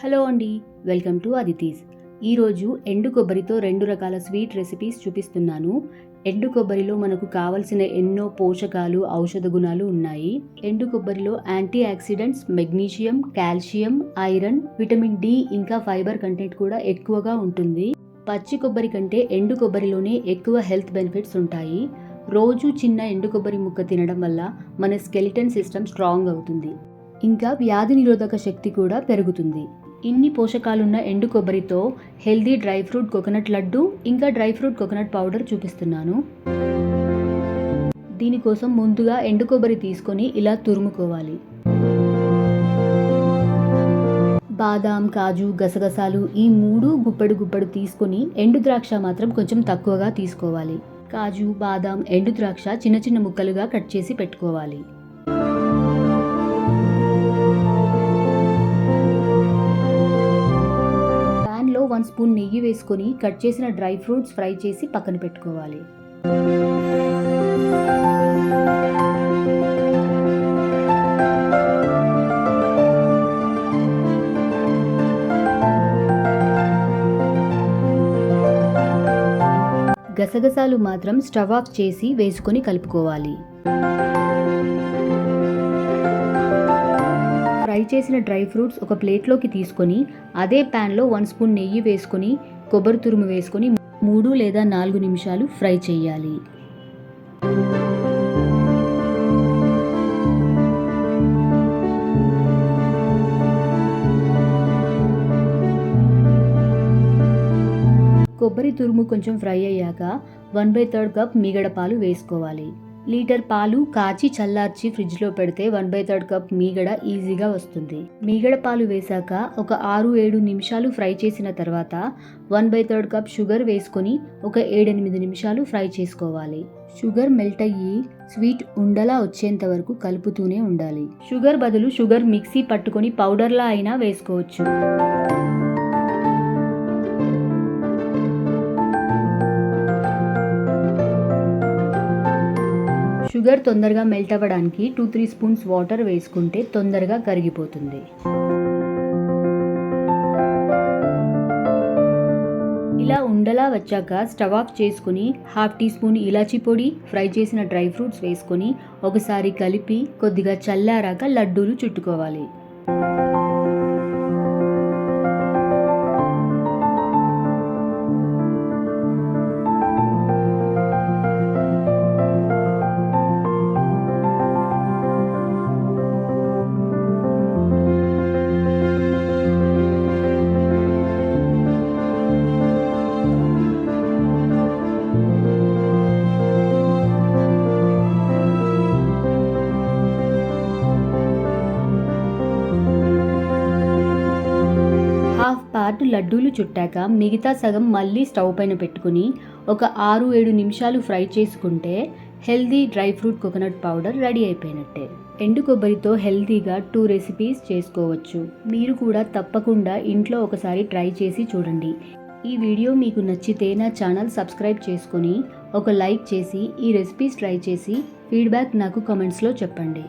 Hello అండి welcome to అదితీస్ ఈరోజు ఎండు కొబ్బరితో రెండు రకాల స్వీట్ రెసిపీస్ చూపిస్తున్నాను. ఎండు కొబ్బరిలో మనకు కావలసిన ఎన్నో పోషకాలు ఔషధ గుణాలు ఉన్నాయి. ఎండు కొబ్బరిలో antioxidants magnesium calcium iron vitamin D ఇంకా ఫైబర్ కంటెంట్ కూడా ఎక్కువగా ఉంటుంది. పచ్చి కొబ్బరి కంటే ఎండు కొబ్బరిలోనే ఎక్కువ హెల్త్ బెనిఫిట్స్ ఉంటాయి. రోజు చిన్న ఎండు కొబ్బరి ముక్క తినడం వల్ల మన స్కెలిటన్ సిస్టమ్ స్ట్రాంగ్ అవుతుంది. ఇంకా వ్యాధి నిరోధక శక్తి కూడా పెరుగుతుంది. ఇన్ని పోషకాలున్న ఎండు కొబ్బరితో healthy dry fruit coconut laddu ఇంకా డ్రై ఫ్రూట్ కోకోనట్ పౌడర్ చూపిస్తున్నాను. దీనికోసం ముందుగా ఎండు కొబ్బరి తీసుకొని ఇలా తురుముకోవాలి. బాదాం కాజు గసగసాలు ఈ మూడు గుప్పెడు గుప్పెడు తీసుకొని ఎండు ద్రాక్ష మాత్రం కొంచెం తక్కువగా తీసుకోవాలి. కాజు బాదాం ఎండు ద్రాక్ష చిన్న చిన్న ముక్కలుగా కట్ చేసి పెట్టుకోవాలి. వన్ స్పూన్ నెయ్యి వేసుకొని కట్ చేసిన డ్రై ఫ్రూట్స్ ఫ్రై చేసి పక్కన పెట్టుకోవాలి. గసగసాలు మాత్రం స్టవ్ ఆఫ్ చేసి వేసుకొని కలుపుకోవాలి. చేసిన డ్రై ఫ్రూట్స్ ఒక ప్లేట్లోకి తీసుకొని అదే ప్యాన్లో వన్ స్పూన్ నెయ్యి వేసుకొని కొబ్బరి తురుము వేసుకొని మూడు లేదా నాలుగు నిమిషాలు ఫ్రై చేయాలి. కొబ్బరి తురుము కొంచెం ఫ్రై అయ్యాక వన్ బై థర్డ్ కప్ మీగడ పాలు వేసుకోవాలి. లీటర్ పాలు కాచి చల్లార్చి ఫ్రిడ్జ్లో పెడితే వన్ బై థర్డ్ కప్ మీగడ ఈజీగా వస్తుంది. మీగడ పాలు వేశాక ఒక ఆరు ఏడు నిమిషాలు ఫ్రై చేసిన తర్వాత one by third cup sugar వేసుకొని ఒక ఏడెనిమిది నిమిషాలు ఫ్రై చేసుకోవాలి. షుగర్ మెల్ట్ అయ్యి స్వీట్ ఉండలా వచ్చేంత వరకు కలుపుతూనే ఉండాలి. షుగర్ బదులు షుగర్ మిక్సీ పట్టుకొని పౌడర్లా అయినా వేసుకోవచ్చు. షుగర్ తొందరగా మెల్ట్ అవ్వడానికి టూ త్రీ స్పూన్స్ వాటర్ వేసుకుంటే తొందరగా కరిగిపోతుంది. ఇలా ఉండలా వచ్చాక స్టవ్ ఆఫ్ చేసుకుని హాఫ్ టీ స్పూన్ ఇలాచీ పొడి ఫ్రై చేసిన డ్రై ఫ్రూట్స్ వేసుకొని ఒకసారి కలిపి కొద్దిగా చల్లారాక లడ్డూలు చుట్టుకోవాలి. పార్ట్ లడ్డూలు చుట్టాక మిగతా సగం మళ్ళీ స్టవ్ పైన పెట్టుకుని ఒక ఆరు ఏడు నిమిషాలు ఫ్రై చేసుకుంటే healthy dry fruit coconut powder ready అయిపోయినట్టే. ఎండు కొబ్బరితో హెల్తీగా టూ రెసిపీస్ చేసుకోవచ్చు. మీరు కూడా తప్పకుండా ఇంట్లో ఒకసారి ట్రై చేసి చూడండి. ఈ వీడియో మీకు నచ్చితే నా ఛానల్ సబ్స్క్రైబ్ చేసుకొని ఒక లైక్ చేసి ఈ రెసిపీస్ ట్రై చేసి ఫీడ్బ్యాక్ నాకు కమెంట్స్లో చెప్పండి.